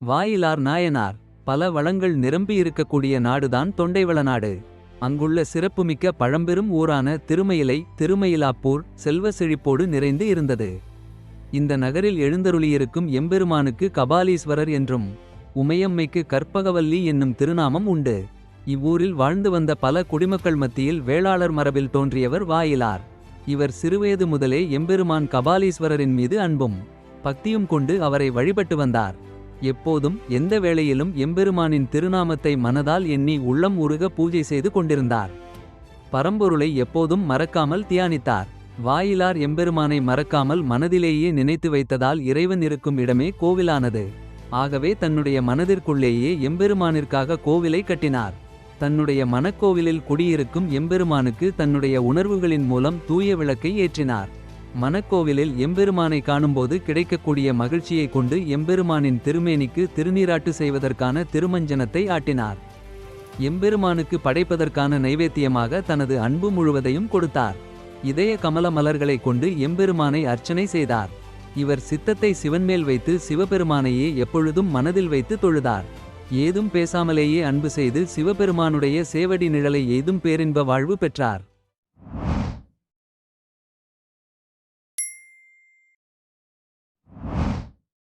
வாயிலார் நாயனார் பல வளங்கள் நிரம்பியிருக்கக்கூடிய நாடுதான் தொண்டைவள நாடு. அங்குள்ள சிறப்புமிக்க பழம்பெரும் ஊரான திருமயிலை திருமயிலாப்பூர் செல்வ செழிப்போடு நிறைந்து இருந்தது. இந்த நகரில் எழுந்தருளியிருக்கும் எம்பெருமானுக்கு கபாலீஸ்வரர் என்றும் உமையம்மைக்கு கற்பகவல்லி என்னும் திருநாமம் உண்டு. இவ்வூரில் வாழ்ந்து வந்த பல குடிமக்கள் மத்தியில் வேளாளர் மரபில் தோன்றியவர் வாயிலார். இவர் சிறுவயது முதலே எம்பெருமான் கபாலீஸ்வரரின் மீது அன்பும் பக்தியும் கொண்டு அவரை வழிபட்டு வந்தார். எப்போதும் எந்த வேளையிலும் எம்பெருமானின் திருநாமத்தை மனதால் எண்ணி உள்ளம் உருக பூஜை செய்து கொண்டிருந்தார். பரம்பொருளை எப்போதும் மறக்காமல் தியானித்தார். வாயிலார் எம்பெருமானை மறக்காமல் மனதிலேயே நினைத்து வைத்ததால் இறைவன் இருக்கும் இடமே கோவிலானது. ஆகவே தன்னுடைய மனதிற்குள்ளேயே எம்பெருமானிற்காக கோவிலை கட்டினார். தன்னுடைய மனக்கோவிலில் குடியிருக்கும் எம்பெருமானுக்கு தன்னுடைய உணர்வுகளின் மூலம் தூய விளக்கை ஏற்றினார். மனக்கோவிலில் எம்பெருமானை காணும்போது கிடைக்கக்கூடிய மகிழ்ச்சியை கொண்டு எம்பெருமானின் திருமேனிக்கு திருநீராட்டு செய்வதற்கான திருமஞ்சனத்தை ஆட்டினார். எம்பெருமானுக்கு படைப்பதற்கான நைவேத்தியமாக தனது அன்பு முழுவதையும் கொடுத்தார். இதய கமல மலர்களைக் கொண்டு எம்பெருமானை அர்ச்சனை செய்தார். இவர் சித்தத்தை சிவன்மேல் வைத்து சிவபெருமானையே எப்பொழுதும் மனதில் வைத்து தொழுதார். ஏதும் பேசாமலேயே அன்பு செய்து சிவபெருமானுடைய சேவடி நிழலை ஏதும் பேரின்ப வாழ்வு பெற்றார்.